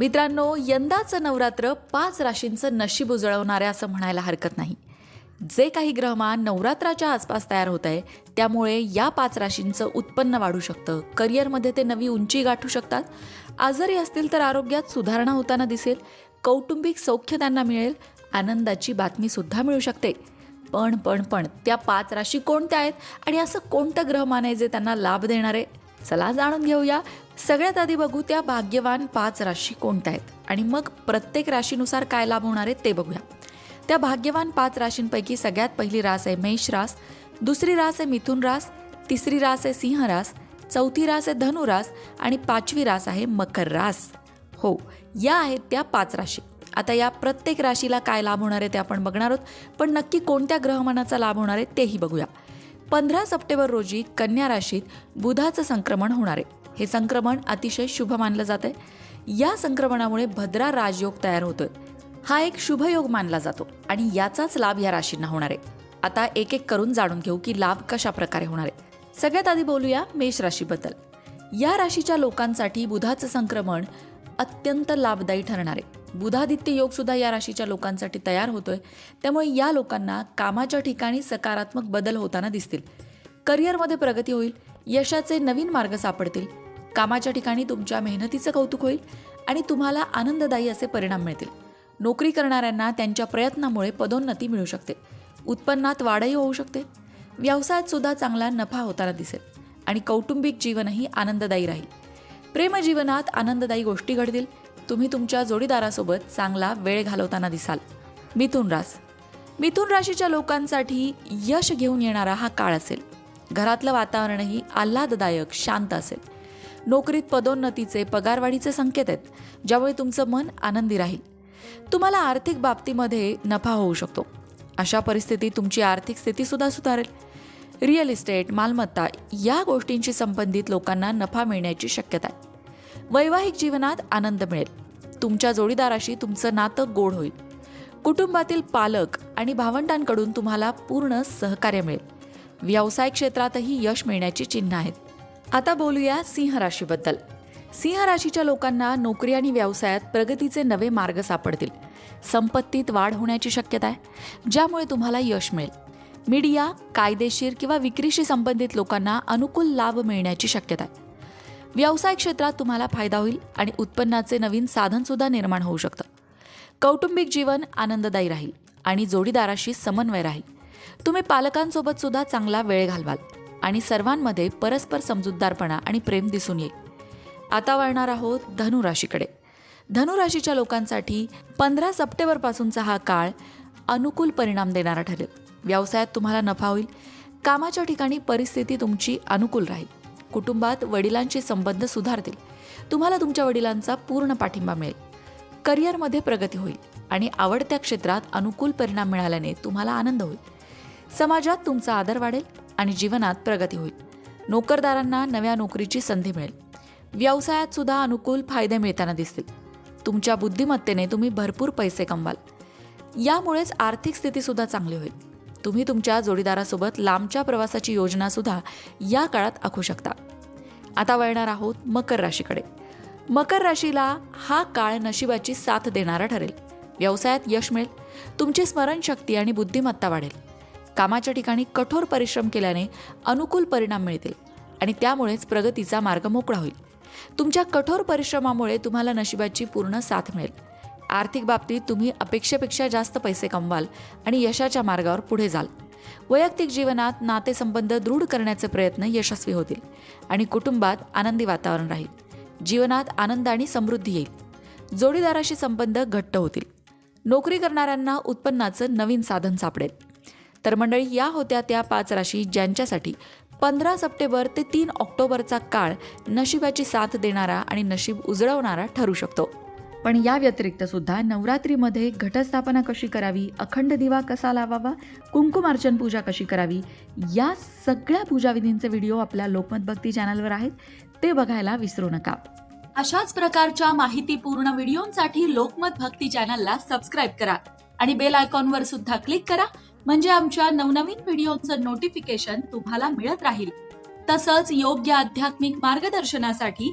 मित्रांनो यंदाचं नवरात्र पाच राशींचं नशीब उजळवणारे असं म्हणायला हरकत नाही. जे काही ग्रहमान नवरात्राच्या आसपास तयार होत आहे त्यामुळे या पाच राशींचं उत्पन्न वाढू शकतं. करिअरमध्ये ते नवी उंची गाठू शकतात. आजारी असतील तर आरोग्यात सुधारणा होताना दिसेल. कौटुंबिक सौख्य त्यांना मिळेल. आनंदाची बातमीसुद्धा मिळू शकते. पण पण पण त्या पाच राशी कोणत्या आहेत? आणि असं कोणतं ग्रहमान आहे जे त्यांना लाभ देणार? आहे चला जाणून घेऊया. सगळ्यात आधी बघू त्या भाग्यवान पाच राशी कोणत्या आहेत? आणि मग प्रत्येक राशीनुसार काय लाभ होणार आहेत ते बघूया. त्या भाग्यवान पाच राशींपैकी सगळ्यात पहिली रास आहे मेष रास दुसरी रास आहे मिथुन रास तिसरी रास आहे सिंह रास चौथी रास आहे धनुरास आणि पाचवी रास आहे मकर रास. हो या आहेत त्या पाच राशी. आता या प्रत्येक राशीला काय लाभ होणार आहे ते आपण बघणार आहोत. पण नक्की कोणत्या ग्रहमानाचा लाभ होणार आहे तेही बघूया. पंधरा सप्टेंबर रोजी कन्या राशीत बुधाचं संक्रमण होणार आहे. हे संक्रमण अतिशय शुभ मानलं जात आहे. या संक्रमणामुळे भद्रा राजयोग तयार होतोय. हा एक शुभ योग मानला जातो आणि याचाच लाभ या राशींना होणार आहे. आता एक एक करून जाणून घेऊ की लाभ कशा प्रकारे होणार आहे. सगळ्यात आधी बोलूया मेष राशीबद्दल. या राशीच्या लोकांसाठी बुधाचं संक्रमण अत्यंत लाभदायी ठरणार आहे. बुधादित्य योग सुद्धा या राशीच्या लोकांसाठी तयार होतोय. त्यामुळे या लोकांना कामाच्या ठिकाणी सकारात्मक बदल होताना दिसतील. करिअरमध्ये प्रगती होईल यशाचे नवीन मार्ग सापडतील. कामाच्या ठिकाणी तुमच्या मेहनतीचं कौतुक होईल आणि तुम्हाला आनंददायी असे परिणाम मिळतील. नोकरी करणाऱ्यांना त्यांच्या प्रयत्नामुळे पदोन्नती मिळू शकते. उत्पन्नात वाढही होऊ शकते. व्यवसायात सुद्धा चांगला नफा होताना दिसेल आणि कौटुंबिक जीवनही आनंददायी राहील. प्रेमजीवनात आनंददायी गोष्टी घडतील. तुम्ही तुमच्या जोडीदारासोबत चांगला वेळ घालवताना दिसाल. मिथुन रास मिथुन राशीच्या लोकांसाठी यश घेऊन येणारा हा काळ असेल. घरातलं वातावरणही आल्हाददायक शांत असेल. नोकरीत पदोन्नतीचे पगारवाढीचे संकेत आहेत ज्यामुळे तुमचं मन आनंदी राहील. तुम्हाला आर्थिक बाबतीमध्ये नफा होऊ शकतो. अशा परिस्थितीत तुमची आर्थिक स्थितीसुद्धा सुधारेल. रिअल इस्टेट मालमत्ता या गोष्टींशी संबंधित लोकांना नफा मिळण्याची शक्यता आहे. वैवाहिक जीवनात आनंद मिळेल. तुमच्या जोडीदाराशी तुमचं नातं गोड होईल. कुटुंबातील पालक आणि भावंडांकडून तुम्हाला पूर्ण सहकार्य मिळेल. व्यवसाय क्षेत्रातही यश मिळण्याची चिन्ह आहेत. आता बोलूया सिंह राशीबद्दल. सिंह राशीच्या लोकांना नोकरी आणि व्यवसायात प्रगतीचे नवे मार्ग सापडतील. संपत्तीत वाढ होण्याची शक्यता आहे ज्यामुळे तुम्हाला यश मिळेल. मीडिया कायदेशीर किंवा विक्रीशी संबंधित लोकांना अनुकूल लाभ मिळण्याची शक्यता आहे. व्यवसाय क्षेत्रात तुम्हाला फायदा होईल आणि उत्पन्नाचे नवीन साधनसुद्धा निर्माण होऊ शकतं. कौटुंबिक जीवन आनंददायी राहील आणि जोडीदाराशी समन्वय राहील. तुम्ही पालकांसोबत सुद्धा चांगला वेळ घालवाल आणि सर्वांमध्ये परस्पर समजूतदारपणा आणि प्रेम दिसून येईल. आता वळणार आहोत धनुराशीकडे. धनुराशीच्या लोकांसाठी पंधरा सप्टेंबरपासूनचा हा काळ अनुकूल परिणाम देणारा ठरेल. व्यवसायात तुम्हाला नफा होईल. कामाच्या ठिकाणी परिस्थिती तुमची अनुकूल राहील. कुटुंबात वडिलांचे संबंध सुधारतील. तुम्हाला तुमच्या वडिलांचा पूर्ण पाठिंबा मिळेल. करिअरमध्ये प्रगती होईल आणि आवडत्या क्षेत्रात अनुकूल परिणाम मिळाल्याने तुम्हाला आनंद होईल. समाजात तुमचा आदर वाढेल आणि जीवनात प्रगती होईल. नोकरदारांना नव्या नोकरीची संधी मिळेल. व्यवसायात सुद्धा अनुकूल फायदे मिळताना दिसतील. तुमच्या बुद्धिमत्तेने तुम्ही भरपूर पैसे कमवाल. यामुळेच आर्थिक स्थितीसुद्धा चांगली होईल. तुम्ही तुमच्या जोडीदारासोबत लांबच्या प्रवासाची योजना सुद्धा या काळात आखू शकता. आता वळणार आहोत मकर राशीकडे. मकर राशीला हा काळ नशिबाची साथ देणारा ठरेल. व्यवसायात यश मिळेल. तुमची स्मरणशक्ती आणि बुद्धिमत्ता वाढेल. कामाच्या ठिकाणी कठोर परिश्रम केल्याने अनुकूल परिणाम मिळतील आणि त्यामुळेच प्रगतीचा मार्ग मोकळा होईल. तुमच्या कठोर परिश्रमामुळे तुम्हाला नशिबाची पूर्ण साथ मिळेल. आर्थिक बाबतीत तुम्ही अपेक्षेपेक्षा जास्त पैसे कमवाल आणि यशाच्या मार्गावर पुढे जाल. वैयक्तिक जीवनात नातेसंबंध दृढ करण्याचे प्रयत्न यशस्वी होतील आणि कुटुंबात आनंदी वातावरण राहील. जीवनात आनंद आणि समृद्धी येईल. जोडीदाराशी संबंध घट्ट होतील. नोकरी करणाऱ्यांना उत्पन्नाचं नवीन साधन सापडेल. तर मंडळी या होत्या त्या पाच राशी ज्यांच्यासाठी पंधरा सप्टेंबर ते तीन ऑक्टोबरचा काळ नशिबाची साथ देणारा आणि नशीब उजळवणारा ठरू शकतो. पण या व्यतिरिक्त सुद्धा नवरात्रीमध्ये घटस्थापना कशी करावी अखंड दिवा कसा लावावा कुंकुमार्चन पूजा कशी करावी या सगळ्या पूजाविधींचे व्हिडिओ आपल्या लोकमत भक्ती चॅनलवर आहेत. ते बघायला विसरू नका. अशाच प्रकारच्या माहितीपूर्ण व्हिडिओंसाठी लोकमत भक्ती चॅनलला सबस्क्राईब करा आणि बेल आयकॉनवर सुद्धा क्लिक करा म्हणजे आमच्या नवनवीन व्हिडिओचं नोटिफिकेशन तुम्हाला मिळत राहील. तसंच योग्य आध्यात्मिक मार्गदर्शनासाठी